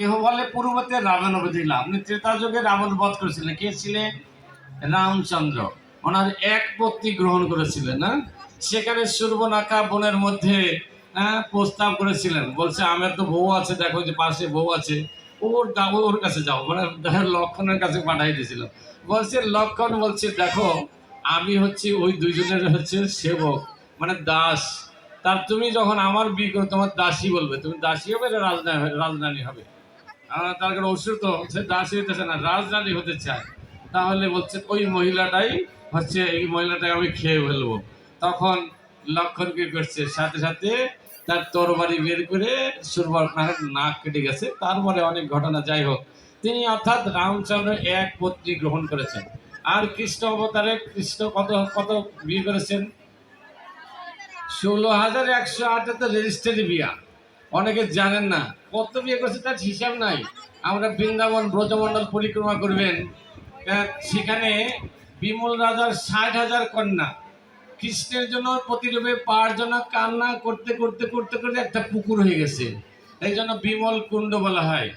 কেহ বলে পূর্বতে রাবণ বধিলা আপনি ত্রেতা যুগে রাবণ বধ করেছিলেন। কে ছিলেন রামচন্দ্র। ওনার এক পত্নী গ্রহণ করেছিলেন না সেখানে সুর্বনাখা বনের মধ্যে হ্যাঁ, প্রস্তাব করেছিলেন। বলছে আমার তো বউ আছে দেখো যে পাশে বউ আছে। ওর দা- ওর কাছে যাও। মানে লক্ষণের কাছে পাঠাই দিয়েছিল। বলছে লক্ষণ বলছে দেখো আমি হচ্ছে ওই দুইজনের হচ্ছে সেবক মানে দাস। তার তুমি যখন আমার বিয়ে করো তোমার দাসী বলবে। তুমি দাসী হবে রাজধানী রাজধানী হবে? তার কারণ অসুর তো সে দাসী হতেছে না রাজধানী হতে চায়। তাহলে বলছে ওই মহিলাটাই হচ্ছে, এই মহিলাটাকে আমি খেয়ে ফেলব। তখন লক্ষণ কি করছে, সাথে সাথে তার তরবারি বের করে সুরবার নাক কেটে গেছে। তারপরে অনেক ঘটনা, যাই হোক। তিনি অর্থাৎ রামচন্দ্র এক পত্নী গ্রহণ করেছেন। আর কৃষ্ণ অবতারে কৃষ্ণ কত কত বিয়ে করেছেন? ষোলো হাজার একশো আটে তো রেজিস্ট্রি বিয়া। অনেকে জানেন না কত বিয়ে করছে, তার হিসাব নাই। আমরা বৃন্দাবন ব্রজমণ্ডল পরিক্রমা করবেন। সেখানে বিমল রাজার ষাট হাজার কন্যা। কৃষ্ণের জন্য প্রতিরূপে জন্য কান্না করতে করতে করতে করতে একটা পুকুর হয়ে গেছে। এই জন্য বিমল কুণ্ড বলা হয়।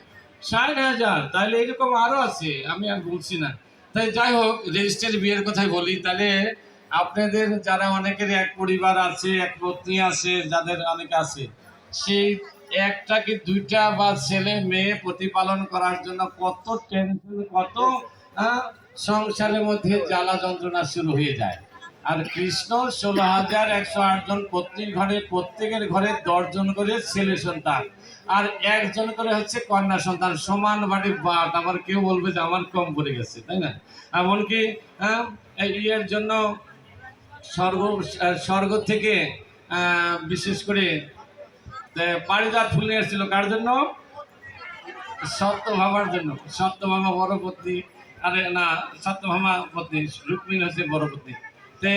ষাট হাজার, তাহলে এরকম আরও আছে, আমি আর বলছি না। তাই যাই হোক রেজিস্টার বিয়ের কথাই বলি। তাহলে আপনাদের যারা অনেকের এক পরিবার আছে, এক পত্নী আছে, যাদের অনেক আছে, সেই একটা কি দুইটা বা ছেলে মেয়ে প্রতিপালন করার জন্য কত টেনশন কত সংসারের মধ্যে জ্বালা যন্ত্রণা শুরু হয়ে যায়। আর কৃষ্ণ ষোলো হাজার একশো আট জন পত্নীর ঘরে, প্রত্যেকের ঘরে দশজন করে ছেলে সন্তান। আর একজন করে হচ্ছে কন্যা সন্তান, সমান বাড়ি বাট আবার কেউ বলবে যে আমার কম পড়ে গেছে, তাই না? এমনকি ইয়ের জন্য স্বর্গ স্বর্গ থেকে বিশেষ করে পারিজাত ফুল নিয়ে এসেছিল, কার জন্য? সত্যভামার জন্য। সত্যভামা বড় পত্নী আরে না, সত্যভামা পত্নী রুক্মিণী হচ্ছে বড় পত্নী তে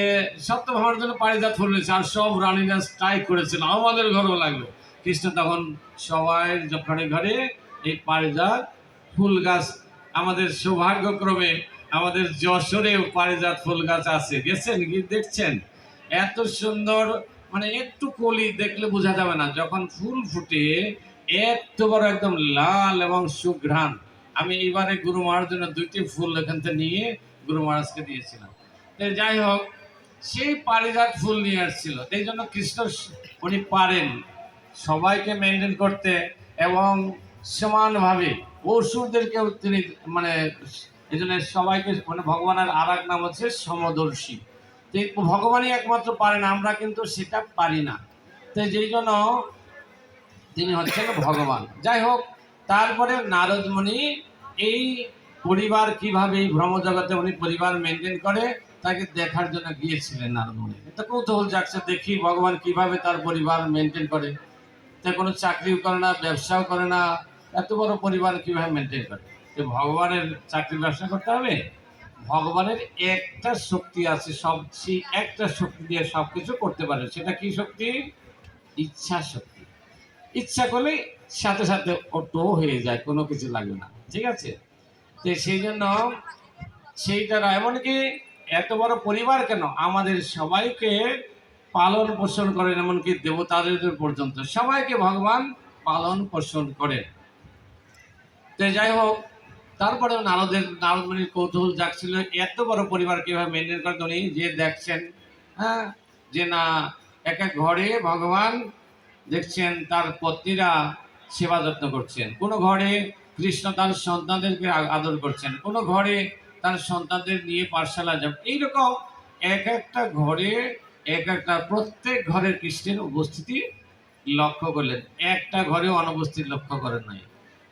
সত্যভামার জন্য পারিজাত ফুল নিয়েছে আর সব রানীরা স্ট্রাইক করেছিল। আমাদের ঘরেও লাগল। কৃষ্ণ তখন সবাই ঘরে ঘরে এই পারিজাত ফুল গাছ, আমাদের সৌভাগ্যক্রমে আমাদের যশোরেও পারিজাত ফুল গাছ আছে। গেছেন কি? দেখছেন? এত সুন্দর মানে একটু কলি দেখলে বোঝা যাবে না, যখন ফুল ফুটে এত বড় একদম লাল এবং সুঘ্রাণ। আমি এবারে গুরু মহারাজ জন্য দুইটি ফুল এখান থেকে নিয়ে গুরু মহারাজকে দিয়েছিলাম। যাই হোক, সেই পারিজাত ফুল নিয়ে আসছিল। এই জন্য কৃষ্ণ উনি পারেন সবাইকে মেনটেন করতে এবং সমানভাবে অসুরদেরকেও তিনি মানে এই জন্য সবাইকে মানে ভগবানের আর এক নাম হচ্ছে সমদর্শী। ভগবানই একমাত্র পারেন, আমরা কিন্তু সেটা পারি না। তো যেই জন্য তিনি হচ্ছেন ভগবান। যাই হোক, তারপরে নারদমণি এই পরিবার কীভাবে এই ভ্রমজগতে উনি পরিবার মেনটেন করে, তাকে দেখার জন্য গিয়েছিলেন নারদমণি। তো কৌতূহল যাচ্ছে দেখি ভগবান কীভাবে তার পরিবার মেনটেন করে। তা কোনো চাকরিও করে না, ব্যবসাও করে না, এত বড় পরিবার কীভাবে মেনটেন করে? ভগবানের চাকরি ব্যবসা করতে হবে? ভগবানের একটা শক্তি আছে সব সেই একটা শক্তি দিয়ে সব কিছু করতে পারে। সেটা কি শক্তি? ইচ্ছা শক্তি। ইচ্ছা করলে সাথে সাথে অটো হয়ে যায় কোনো কিছু লাগে না। ঠিক আছে? তো সেই জন্য সেইটা না, এমনকি এত বড় পরিবার কেন? আমাদের সবাইকে পালন পোষণ করেন এমনকি দেবতাদের পর্যন্ত। সবাইকে ভগবান পালন পোষণ করেন। তো যাই হোক তারপরে নারদের, নারদমণির কৌতূহল জাগছিল। এত বড় পরিবার কীভাবে মেনটেন করতে উনি যে দেখছেন হ্যাঁ যে না, এক এক ঘরে ভগবান দেখছেন, তার পত্নীরা সেবা যত্ন করছেন। কোনো ঘরে কৃষ্ণ তার সন্তানদেরকে আদর করছেন। কোনো ঘরে তার সন্তানদের নিয়ে পাঠশালা যাব এইরকম এক একটা ঘরে, এক একটা প্রত্যেক ঘরের কৃষ্ণের উপস্থিতি লক্ষ্য করলেন। একটা ঘরে অনুপস্থিত লক্ষ্য করেন নাই।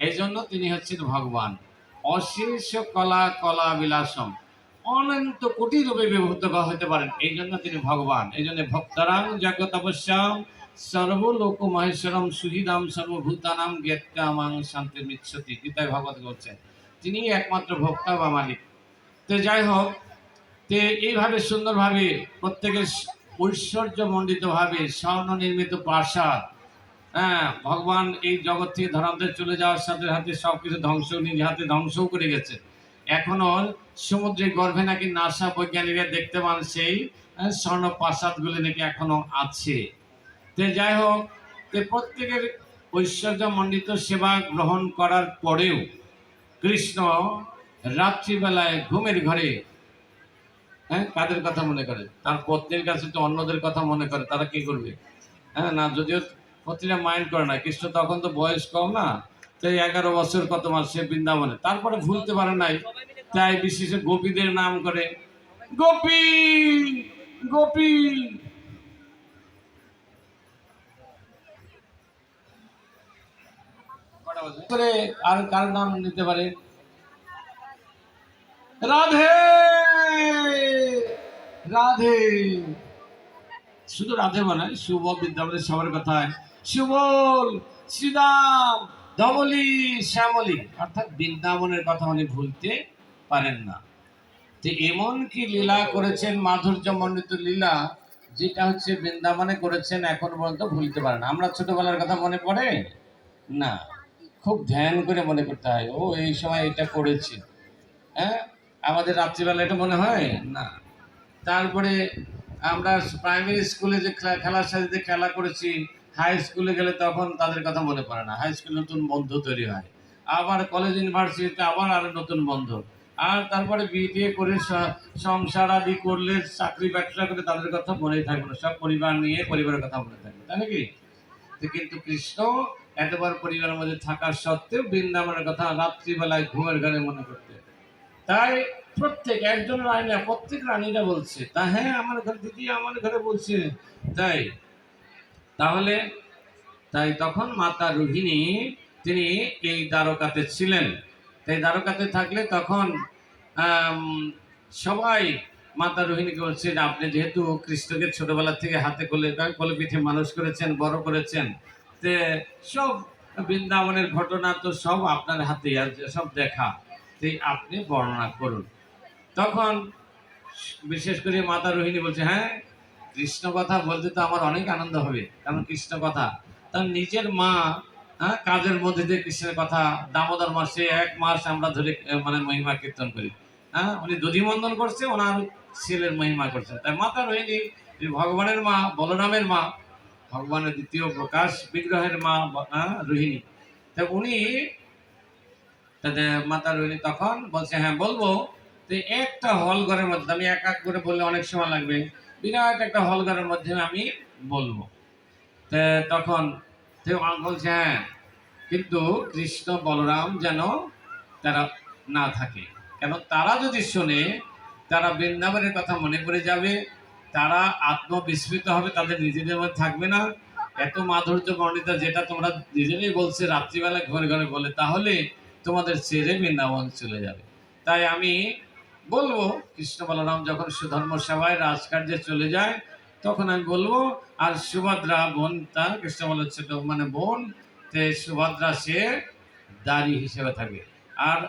এই জন্য তিনি হচ্ছেন ভগবান। অশেষ কলা কলা বিলাসম। অনন্ত কোটি রূপে বিভূত হতে পারেন। এই জন্য তিনি ভগবান। এই জন্য ভক্তারাং জগৎ অবশ্যাম সর্বলোক মহেশ্বরম সুহৃদাম সর্বভূতানাম জ্ঞাত্যামাং শান্তি মিচ্ছতি। গীতায় ভগবত বলছেন, তিনি একমাত্র ভক্তা বা মালিক। তো যাই হোক, তে এইভাবে সুন্দরভাবে প্রত্যেকের ঐশ্বর্য মণ্ডিতভাবে স্বর্ণ নির্মিত প্রাসাদ হ্যাঁ ভগবান এই জগৎ থেকে ধরান্তে চলে যাওয়ার সাথে সাথে সব কিছু ধ্বংস নিজ হাতে ধ্বংসও করে গেছে। এখনও সমুদ্রের গর্ভে নাকি নাসা বৈজ্ঞানিকরা দেখতে পান সেই আহ, স্বর্ণ প্রাসাদগুলি নাকি এখনও আছে। তো যাই হোক তো প্রত্যেকের ঐশ্বর্যমণ্ডিত সেবা গ্রহণ করার পরেও কৃষ্ণ রাত্রিবেলায় ঘুমের ঘরে হ্যাঁ কাদের কথা মনে করে? তার পত্নীর কাছে তো অন্যদের কথা মনে করে তারা কি করবে? হ্যাঁ না যদিও পত্নীরা মাইন্ড করে না। কৃষ্ণ তখন তো বয়স কম না, তো এগারো বছর কত মাস সে বৃন্দাবনে। তারপরে ভুলতে পারে নাই, তাই বিশেষে গোপীদের নাম করে, গোপী গোপী। আর কার নাম নিতে পারে? রাধে রাধে। শুধু রাধে মানে শুভ বিদ্যাপতির সবার কথায় সুবল শ্রীরাম ধবলি শ্যামলী। অর্থাৎ বৃন্দাবনের কথা উনি ভুলতে পারেন না। তো এমন কি লীলা করেছেন মাধুর্য মণ্ডিত লীলা, যেটা হচ্ছে বৃন্দাবনে করেছেন, এখন পর্যন্ত ভুলতে পারেন আমরা ছোটবেলার কথা মনে পড়ে? না। খুব ধ্যান করে মনে করতে হয়, ও, এই সময় এটা করেছি। হ্যাঁ? আমাদের রাত্রিবেলা এটা মনে হয়? না। তারপরে আমরা প্রাইমারি স্কুলে যে খেলার সাথে যে খেলা করেছি হাই স্কুলে গেলে তখন তাদের কথা মনে পড়ে না। হাই স্কুলে নতুন বন্ধু তৈরি হয়। আবার কলেজ ইউনিভার্সিটিতে আবার আরও নতুন বন্ধু। আর তারপরে বিয়ে করে সংসার আদি করলে চাকরি ব্যবসা করে তাদের কথা মনেই থাকবে না। সব পরিবার নিয়ে পরিবারের কথা মনে থাকবে, তাই নাকি? কিন্তু কৃষ্ণ এতবার পরিবারের মধ্যে থাকার সত্ত্বেও বৃন্দাবনের কথা রাত্রিবেলায় ঘুমের ঘরে মনে করতে তাই প্রত্যেক একজন রানী না প্রত্যেক রানীরা বলছে। তা হ্যাঁ আমার ঘরে দিদি আমার ঘরে বলছে। তাই, তাহলে, তাই তখন মাতা রোহিণী, তিনি এই দ্বারকাতে ছিলেন। তাই দ্বারকাতে থাকলে তখন সবাই মাতা রোহিণীকে বলছে যে আপনি যেহেতু কৃষ্ণকে ছোটবেলা থেকে হাতে কোলে কোলে পিঠে মানুষ করেছেন, বড় করেছেন, তে সব বৃন্দাবনের ঘটনা তো সব আপনার হাতে আছে সব দেখা। তাই আপনি বর্ণনা করুন। তখন বিশেষ করে মাতা রোহিণী বলছে হ্যাঁ কৃষ্ণ কথা বলতে তো আমার অনেক আনন্দ হবে কারণ কৃষ্ণ কথা। তার নিজের মা হ্যাঁ কাজের মধ্যে দিয়ে কৃষ্ণের কথা দামোদর মাসে এক মাস আমরা ধরে মানে মহিমা কীর্তন করি। হ্যাঁ উনি দধিমন্দন করছে ওনার ছেলের মহিমা করছেন তাই মাতা রোহিণী ভগবানের মা বলরামের মা ভগবানের দ্বিতীয় প্রকাশ বিগ্রহের মা হ্যাঁ, রোহিণী। তা উনি তাদের মাতা রোহিণী তখন, বলছে হ্যাঁ বলব। তো একটা হল ঘরের মধ্যে, আমি এক এক করে বললে অনেক সময় লাগবে। বিরাট একটা হল ঘরের মধ্যে আমি বলব। তা তখন বলছে হ্যাঁ কিন্তু কৃষ্ণ বলরাম যেন তারা না থাকে কেন তারা যদি শোনে, তারা বৃন্দাবনের কথা মনে পড়ে যাবে। তারা আত্মবিস্মৃত হবে, তাদের নিজেদের মধ্যে থাকবে না। এত মাধুর্য বর্ণিত যেটা তোমরা নিজেরাই বলছে রাত্রিবেলা ঘরে ঘরে বলে, তাহলে তোমাদের ছেড়ে বৃন্দাবন চলে যাবে। তাই আমি বলব, কৃষ্ণ বলরাম যখন সুধর্ম সভায় রাজকার্যে চলে যায়, তখন আমি বলব, আর সুভদ্রা বোন তার কৃষ্ণ বলের ছোট মানে বোন, তে সুভদ্রা সে দাড়ি হিসেবে থাকে আর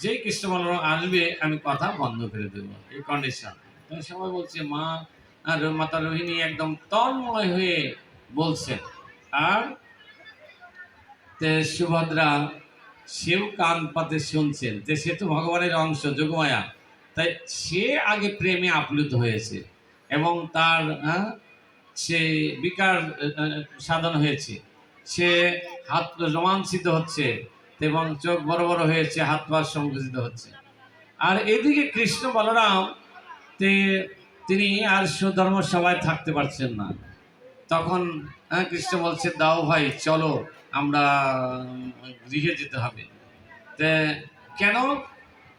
যেই কৃষ্ণ বলরাম আসবে, আমি কথা বন্ধ করে দেবো এই কন্ডিশন সবাই বলছে, মা, আর মাতা রোহিণী একদম তন্ময় হয়ে বলছেন, আর তে সুভদ্রা সেও কান পাতে শুনছেন যে সে তো ভগবানের অংশ যোগমায়া। তাই সে আগে প্রেমে আপ্লুত হয়েছে এবং তার হ্যাঁ, সে বিকার সাধন হয়েছে। সে হাত রোমাঞ্চিত হচ্ছে এবং চোখ বড় বড় হয়েছে হাত পা সংকুচিত হচ্ছে। আর এদিকে কৃষ্ণ বলরাম তে তিনি আর সুধর্ম সভায় থাকতে পারছেন না। তখন হ্যাঁ, কৃষ্ণ বলছে দাও ভাই চলো আমরা গৃহে যেতে হবে। তে কেন?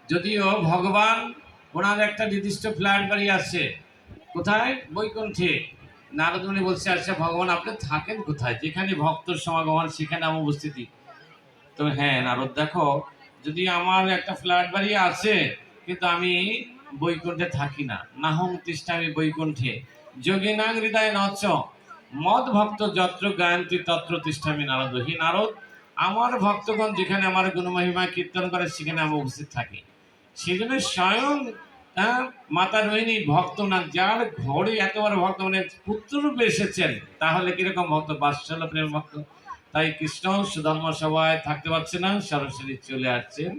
যদিও ভগবান ওনার একটা নির্দিষ্ট ফ্ল্যাট বাড়ি আছে। কোথায়? বৈকুণ্ঠে। নারদমণি বলছে আচ্ছা ভগবান আপনি থাকেন কোথায়? যেখানে ভক্তর সমাগম হয় সেখানে আমার উপস্থিতি। তো হ্যাঁ নারদ দেখো যদি আমার একটা ফ্ল্যাট বাড়ি আছে কিন্তু আমি বৈকুণ্ঠে থাকি না। নাহং তিষ্ঠা আমি বৈকুণ্ঠে। যোগিনাং হৃদয় নচ মদ ভক্ত যত্র গায়ন্তি তত্র তিষ্ঠামি নারদ হি নারদ আমার ভক্তগণ যেখানে আমার গুণমহিমা কীর্তন করে সেখানে আমি উপস্থিত থাকি। সেজন্য স্বয়ং হ্যাঁ, মাতা রোহিণী ভক্ত না যার ঘরে এত ভক্ত মানে পুত্ররূপে এসেছেন তাহলে কীরকম ভক্ত? বাৎসল্য প্রেম ভক্ত। তাই কৃষ্ণ সুধর্ম সভায় থাকতে পারছে না সরাসরি চলে আসছেন।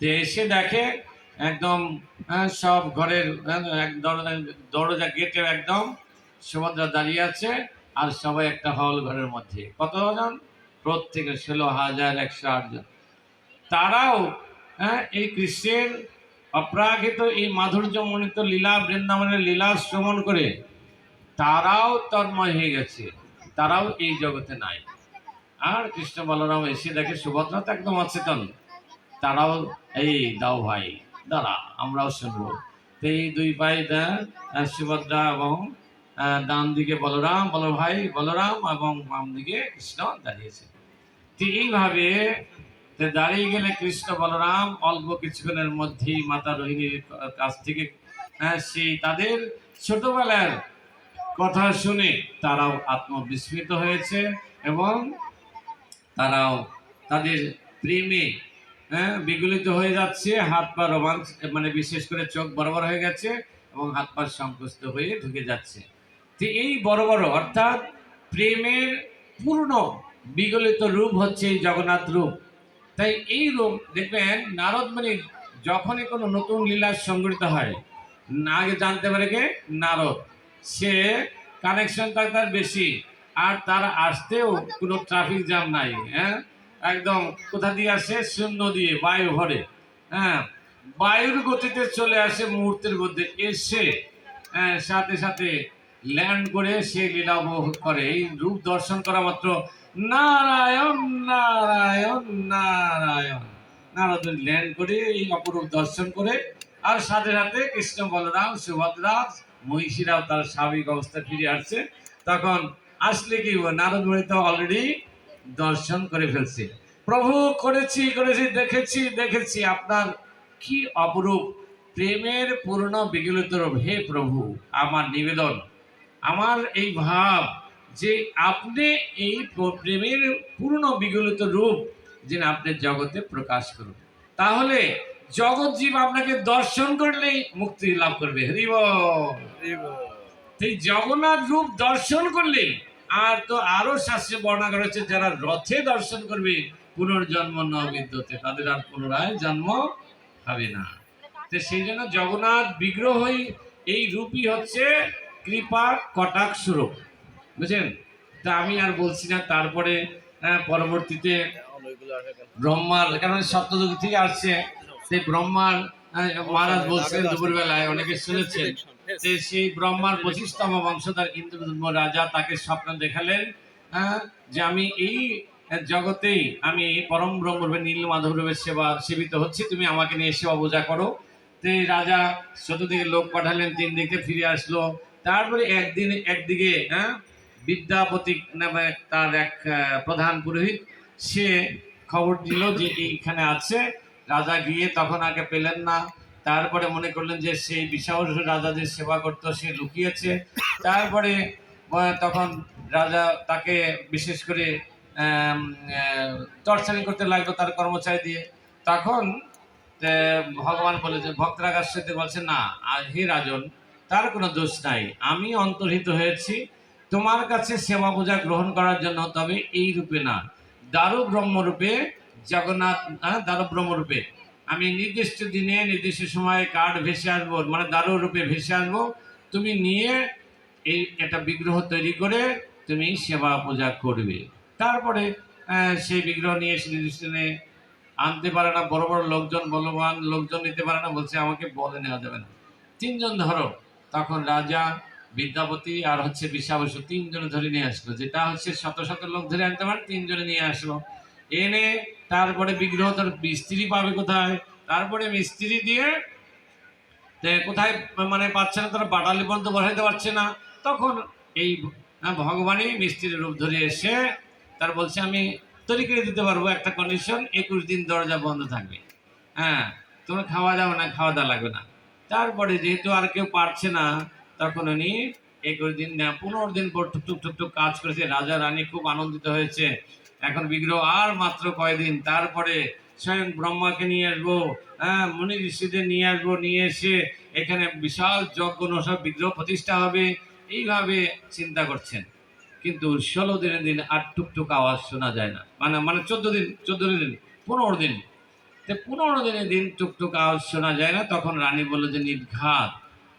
তো এসে দেখে একদম হ্যাঁ, সব ঘরের হ্যাঁ, এক দরজা দরজা গেটে একদম সুভদ্রা দাঁড়িয়ে আছে আর সবাই একটা হল ঘরের মধ্যে। কতজন প্রত্যেকে ষোলো হাজার একশো আট জন। তারাও হ্যাঁ এই কৃষ্ণের অপ্রাকৃত এই মাধুর্যমণিত লীলা, বৃন্দাবনের লীলা শ্রবণ করে তারাও তন্ময় হয়ে গেছে। তারাও এই জগতে নাই। আর কৃষ্ণ বলরাম এসে দেখে সুভদ্রা তো একদম অচেতন। তারাও, এই দাও ভাই, দাঁড়া, আমরাও শুনব। তো এই দুই ভাই দা- সুভদ্রা এবং ডান দিকে বলরাম বল ভাই বলরাম এবং বাম দিকে কৃষ্ণ দাঁড়িয়েছে। তো এইভাবে দাঁড়িয়ে গেলে কৃষ্ণ, বলরাম অল্প কিছুক্ষণের মধ্যেই মাতা রোহিণীর কাছ থেকে সেই তাদের ছোটবেলার কথা শুনে তারাও আত্মবিস্মিত হয়েছে এবং তারাও তাদের প্রেমে হ্যাঁ বিগলিত হয়ে যাচ্ছে, হাত পা রোমাঞ্চ মানে বিশেষ করে চোখ বড় হয়ে গেছে এবং হাত পা সংকুচিত হয়ে ঢুকে যাচ্ছে। এই বড় বড় অর্থাৎ প্রেমের পূর্ণ বিগলিত রূপ হচ্ছে এই জগন্নাথ রূপ। তাই এই রূপ দেখবেন নারদ মানে যখনই কোনো নতুন লীলা সংগঠিত হয় না আগে জানতে পারে কে? নারদ। সে কানেকশন তার তার বেশি আর তার আসতেও কোনো ট্রাফিক জ্যাম নাই হ্যাঁ? একদম কোথা দিয়ে আসে? শূন্য দিয়ে বায়ু ভরে হ্যাঁ? বায়ুর গতিতে চলে আসে মুহূর্তের মধ্যে এসে হ্যাঁ, সাথে সাথে ল্যান্ড করে সে লীলা উপভোগ করে। এই রূপ দর্শন করা মাত্র নারায়ণ নারায়ণ নারায়ণ। নারদ ল্যান্ড করে এই অপরূপ দর্শন করে আর সাথে সাথে কৃষ্ণ বলরাম সুভদ্রা মহিষীরাও তার স্বাভাবিক অবস্থায় ফিরে আসছে। তখন আসলে কি? নারদ মুনি তো অলরেডি দর্শন করে ফেলছে। প্রভু করেছি করেছি, দেখেছি দেখেছি, আপনার কি অপরূপ প্রেমের পূর্ণ বিগলিত রূপ। হে প্রভু, আমার নিবেদন। আমার এই ভাব যে আপনি এই প্রেমের পূর্ণ বিগলিত রূপ যে আপনি জগতে প্রকাশ করুন। তাহলে জগৎ জীব আপনাকে দর্শন করলেই মুক্তি লাভ করবে। হরিব সেই জগন্নাথ রূপ দর্শন করলে আর তো আরও শাস্ত্রে বর্ণনা করা হচ্ছে যারা রথে দর্শন করবে পুনর্জন্ম ন বিদ্যতে তাদের আর পুনরায় জন্ম হবে না। তো সেই জন্য জগন্নাথ বিগ্রহই এই রূপই হচ্ছে কৃপা কটাক্ষ রূপ বুঝছেন তা আমি আর বলছি না তারপরে আহ, পরবর্তীতে ব্রহ্মার কারণ সপ্তযুগ থেকে আসছে সেই ব্রহ্মার আহ, মহারাজ বলছেন দুপুরবেলায় অনেকে শুনেছেন যে সেই ব্রহ্মার পঁচিশতম বংশধর ইন্দ্রদুম্ন রাজা তাকে স্বপ্ন দেখালেন হ্যাঁ, যে আমি এই জগতেই আমি পরম ব্রহ্মরূপে নীল মাধব রূপে সেবা সেবিত হচ্ছি তুমি আমাকে নিয়ে সেবা পূজা করো। তো রাজা চতুর্দিকে লোক পাঠালেন তিন দিকে ফিরে আসলো তারপরে একদিন একদিকে হ্যাঁ বিদ্যাপতি নামে তার এক প্রধান পুরোহিত, সে খবর দিল যে এইখানে আছে, রাজা গিয়ে তখন আগে পেলেন না। তারপরে মনে করলেন যে সেই বিশাল রাজা যে সেবা করতো, সে লুকিয়েছে। তারপরে তখন রাজা তাকে বিশেষ করে টর্চারিং করতে লাগল তার কর্মচারী দিয়ে। তখন ভগবান বলে যে ভক্তরা কাছ বলছে, না হে রাজন তার কোনো দোষ নাই। আমি অন্তর্হিত হয়েছি, তোমার কাছে সেবা পূজা গ্রহণ করার জন্য, তবে এই রূপে না। দারু ব্রহ্মরূপে জগন্নাথ হ্যাঁ দারু ব্রহ্মরূপে আমি নির্দিষ্ট দিনে, নির্দিষ্ট সময়ে কার্ড ভেসে আসব মানে দারু রূপে ভেসে আসব। তুমি নিয়ে এই একটা বিগ্রহ তৈরি করে তুমি সেবা পূজা করবে। তারপরে সেই বিগ্রহ নিয়ে এসে নির্দিষ্ট আনতে পারে না। বড় বড় লোকজন, বলবান লোকজন নিতে পারে না, বলছে আমাকে বলে নেওয়া যাবে না। তিনজন ধরো তখন রাজা, বিদ্যাপতি আর হচ্ছে বিশ্বাবসু তিনজনে ধরে নিয়ে আসলো। যেটা হচ্ছে শত শত লোক ধরে আনতে পারে, তিনজনে নিয়ে আসলো। এনে তারপরে বিগ্রহ তার মিস্ত্রি পাবে কোথায়? তারপরে মিস্ত্রি দিয়ে কোথায় মানে পাচ্ছে না, তারা বাটালি পর্যন্ত বসাইতে পারছে না। তখন এই ভগবানই মিস্ত্রির রূপ ধরে এসে তার বলছে, আমি তৈরি করে দিতে পারব একটা কন্ডিশন একুশ দিন দরজা বন্ধ থাকবে। হ্যাঁ তোমার খাওয়া দাওয়া না, খাওয়া দাওয়া লাগবে না। তারপরে যেহেতু আর কেউ পারছে না, তখন উনি একুশ দিন পনেরো দিন পর টুকটুক টুকটুক কাজ করেছে। রাজা রানী খুব আনন্দিত হয়েছে। এখন বিগ্রহ আর মাত্র কয়দিন, তারপরে স্বয়ং ব্রহ্মাকে নিয়ে আসব হ্যাঁ মুনি ঋষিদের নিয়ে আসব, নিয়ে এসে এখানে বিশাল যজ্ঞ সব বিগ্রহ প্রতিষ্ঠা হবে, এইভাবে চিন্তা করছেন। কিন্তু ষোলো দিনের দিন আর টুকটুক আওয়াজ শোনা যায় না। মানে মানে চোদ্দ দিন চোদ্দ দিন, পনেরো দিন তো পনেরো দিনের দিন টুকটুক আওয়াজ শোনা যায় না, তখন রানী বলল যে, নির্ঘাত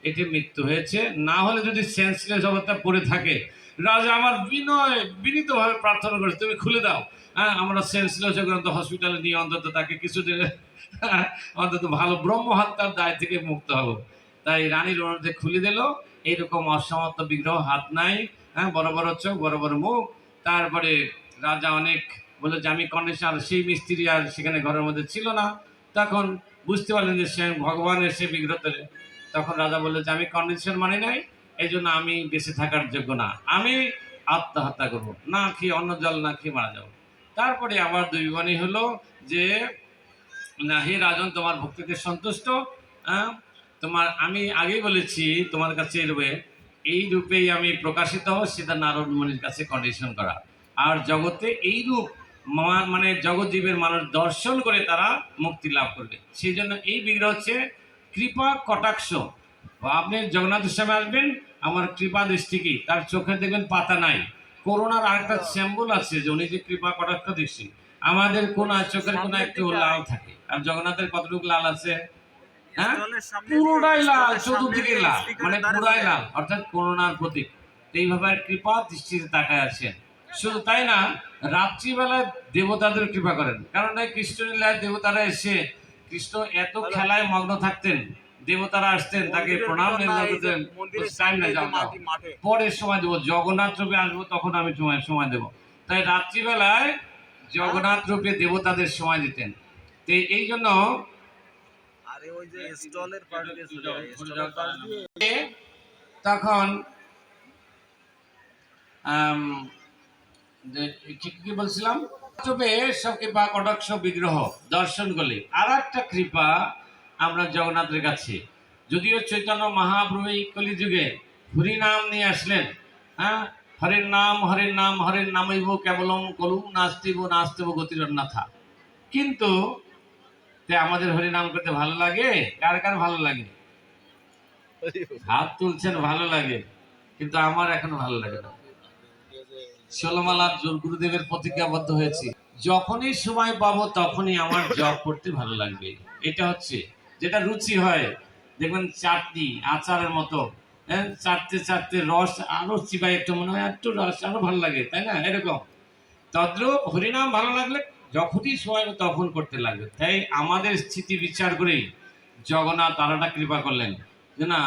এটি মৃত্যু হয়েছে। না হলে যদি সেন্সলেস অবস্থা পড়ে থাকে, রাজা আমার বিনয়, বিনীতভাবে প্রার্থনা করেছে, তুমি খুলে দাও। হ্যাঁ আমরা সেন্সলেস গ্রন্থ হসপিটালে নিয়ে অন্তত তাকে কিছুদিন, অন্তত ভালো ব্রহ্ম হত্যার দায় থেকে মুক্ত হব। তাই রানীর অনুরোধে খুলে দিল। এইরকম অসমাপ্ত বিগ্রহ হাত নাই। হ্যাঁ বড় বড় চোখ, বড় বড় মুখ। তারপরে রাজা অনেক বলে যে, আমি কন্ডিশন আর সেই মিস্ত্রি আর সেখানে ঘরের মধ্যে ছিল না। তখন বুঝতে পারলেন যে, সে ভগবানের সে বিগ্রহ। তখন রাজা বলল যে, আমি কন্ডিশন মানি নাই এই জন্য আমি বেঁচে থাকার যোগ্য না। আমি আত্মহত্যা করব। না খেয়ে অন্য জল, না খেয়ে মারা যাব। তারপরে আবার দুই বাণী হলো যে, না, হে রাজন, তোমার ভক্তিতে সন্তুষ্ট। তোমার, আমি আগেই বলেছি তোমার কাছে এরবে এই রূপেই আমি প্রকাশিত হব সেটা নারদ মুনির কাছে কন্ডিশন করা। আর জগতে এই রূপ মানে জগৎজীবের মানুষ দর্শন করে তারা মুক্তি লাভ করবে। সেই জন্য এই বিগ্রহ হচ্ছে কৃপা কটাক্ষ। আপনি জগন্নাথের সামনে আসবেন আমার কৃপা দৃষ্টিকে তার চোখে দেখবেন পাতা নাই। করোনার আরেকটা স্যাম্বল আছে যে উনি যে কৃপা কটাক্ষ দৃষ্টি আমাদের কোন চোখের কোন একটু লাল থাকে। আর জগন্নাথের কতটুকু লাল আছে? হ্যাঁ? পুরোটাই লাল চতুর্দিকে লাল। মানে পুরাই লাল অর্থাৎ করোনার প্রতীক। এইভাবে কৃপা দৃষ্টিতে তাকায় আছেন শুধু তাই না রাত্রিবেলায় দেবতাদের কৃপা করেন। কারণ কৃষ্ণলীলায় দেবতারা এসে কৃষ্ণ এত খেলায় মগ্ন থাকতেন দেবতারা আসতেন তাকে প্রণাম করতেন টাইম না যাও যাও। পরের সময় দেবো জগন্নাথ রূপে আসব তখন আমি সময় সময় দেবো। তাই রাত্রিবেলায় জগন্নাথ রূপে দেবতাদের সময় দিতেন। তো এই জন্য তখন কি বলছিলাম? তবে কটাক্ষ বিগ্রহ দর্শন করলে আর একটা কৃপা আমরা জগন্নাথের কাছে। যদিও চৈতন্য মহাপ্রভু এই কলিযুগে হরি নাম নিয়ে আসলেন হ্যাঁ? হরের নাম হরের নাম হরের নামইব কেবলম কলুম নাস্তিব নাস্তিব গতিরন্নাথা কিন্তু তে আমাদের হরি নাম করতে ভালো লাগে? কার কার ভালো লাগে? হাত তুলছেন ভালো লাগে কিন্তু আমার এখনও ভালো লাগে না। ষোলমালার গুরুদেবের প্রতিজ্ঞাবদ্ধ হয়েছি। যখনই সময় পাবো তখনই আমার জব করতে ভালো লাগবে। এটা হচ্ছে, যেটা রুচি হয়, দেখবেন চাটনি, আচারের মতো হ্যাঁ চাটতে চাটতে রস আরও চিবাই একটু মনে হয় একটু রস আরও ভালো লাগে, তাই না? এরকম। তদ্রুপ হরিনাম ভালো লাগলে যখনই সময় তখন করতে লাগবে। তাই আমাদের স্থিতি বিচার করেই জগন্নাথ তারাটা কৃপা করলেন। যে না,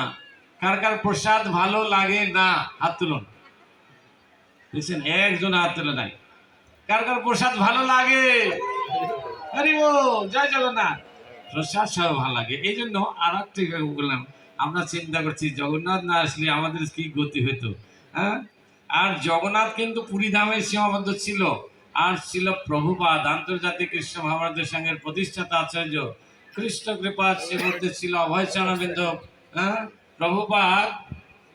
কার কার প্রসাদ ভালো লাগে না, হাত তুলুন। দেখছেন, একজন হাত নাই। কার কার প্রসাদ ভালো লাগে? আরে ও, জয় জগন্নাথ। প্রসাদ সব ভালো লাগে। এই জন্য আর একটা বললাম, আমরা চিন্তা করছি, জগন্নাথ না আসলে আমাদের কি গতি হতো হ্যাঁ? আর জগন্নাথ কিন্তু পুরী ধামে সীমাবদ্ধ ছিল। আর ছিল প্রভুপাদ, আন্তর্জাতিক কৃষ্ণ মহাভারতের সঙ্গে প্রতিষ্ঠাতা আচার্য। কৃষ্ণ কৃপা সে মধ্যে ছিল অভয় চরণবিন্দ হ্যাঁ? প্রভুপাদ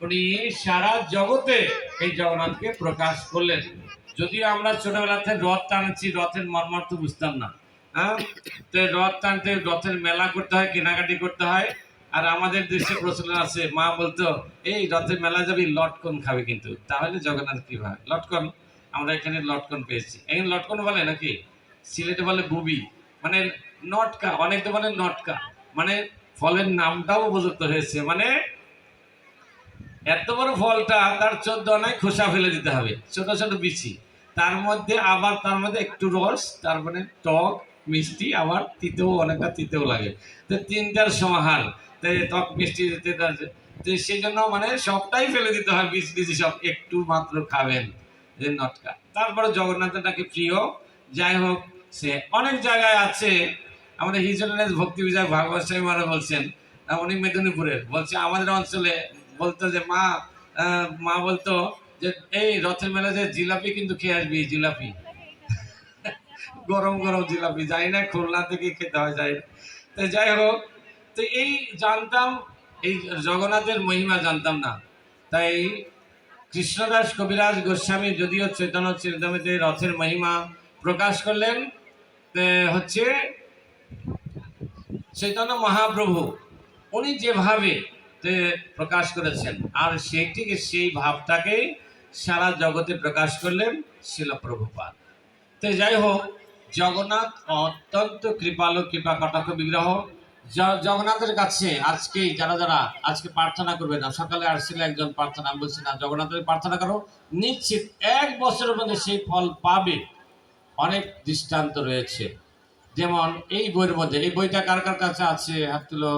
উনি সারা জগতে এই জগন্নাথকে প্রকাশ করলেন। যদিও আমরা ছোটবেলাতে রথ টানছি, রথের মর্মার্থ বুঝতাম না। হ্যাঁ? রথ টানতে রথের মেলা করতে হয়, কেনাকাটি করতে হয়। আর আমাদের দেশে প্রচলন আছে, মা বলতো, এই রথের মেলা যাবি, লটকন খাবে কিন্তু। তাহলে জগন্নাথ কি হয় লটকন? আমরা এখানে লটকন পেয়েছি। এখানে লটকন বলে নাকি? সিলেটে বলে বুবি। মানে নটকা, অনেকে বলে নটকা। মানে ফলের নামটাও উপযুক্ত হয়েছে। মানে এত বড় ফলটা তার চোদ্দ আনায় খোসা ফেলে দিতে হবে, ছোট ছোট বিচি। তার মধ্যে আবার তার মধ্যে একটু রস, তার মানে টক, মিষ্টি, আবার তিতেও, অনেকটা তিতেও লাগে। তো তিনটার সমাহার। তো এই টক, মিষ্টি, তো সেই জন্য মানে সবটাই ফেলে দিতে হয়, বিচ, বিচি, সব একটু মাত্র খাবেন, যে নটকা। তারপরে জগন্নাথের নাকি প্রিয়, যাই হোক, সে অনেক জায়গায় আছে। আমাদের হিজলের ভক্তি বিজয় ভাগবত স্বামী মহারাজ বলছেন উনি মেদিনীপুরের, বলছে আমাদের অঞ্চলে বলতো যে মা মা বলতো যে, এই রথের মেলা যে জিলাপি কিন্তু খেয়ে আসবি জিলাপি। গরম গরম জিলাপি যাই না, খুলনা থেকে খেতে হয় যাই। তো যাই হোক, তো এই জানতাম, এই জগন্নাথের মহিমা জানতাম না। তাই কৃষ্ণদাস কবিরাজ গোস্বামী যদিও চৈতন্য চিন্তামিতে রথের মহিমা প্রকাশ করলেন হচ্ছে চৈতন্য মহাপ্রভু। উনি যেভাবে প্রকাশ করেছেন। আর সেইটিকে, সেই ভাবটাকে সারা জগতে প্রকাশ করলেন শিল প্রভুপাদ তো যাই হোক, জগন্নাথ অত্যন্ত কৃপালু কৃপা কটাক্ষ বিগ্রহ জগন্নাথের কাছে আজকেই যারা যারা আজকে প্রার্থনা করবে না, সকালে আসছিল একজন প্রার্থনা, আমি বলছি না, জগন্নাথের প্রার্থনা করো। নিশ্চিত এক বছরের মধ্যে সেই ফল পাবে। অনেক দৃষ্টান্ত রয়েছে। যেমন এই বইয়ের মধ্যে, এই বইটা কার কার কাছে আছে? হাত তুলো।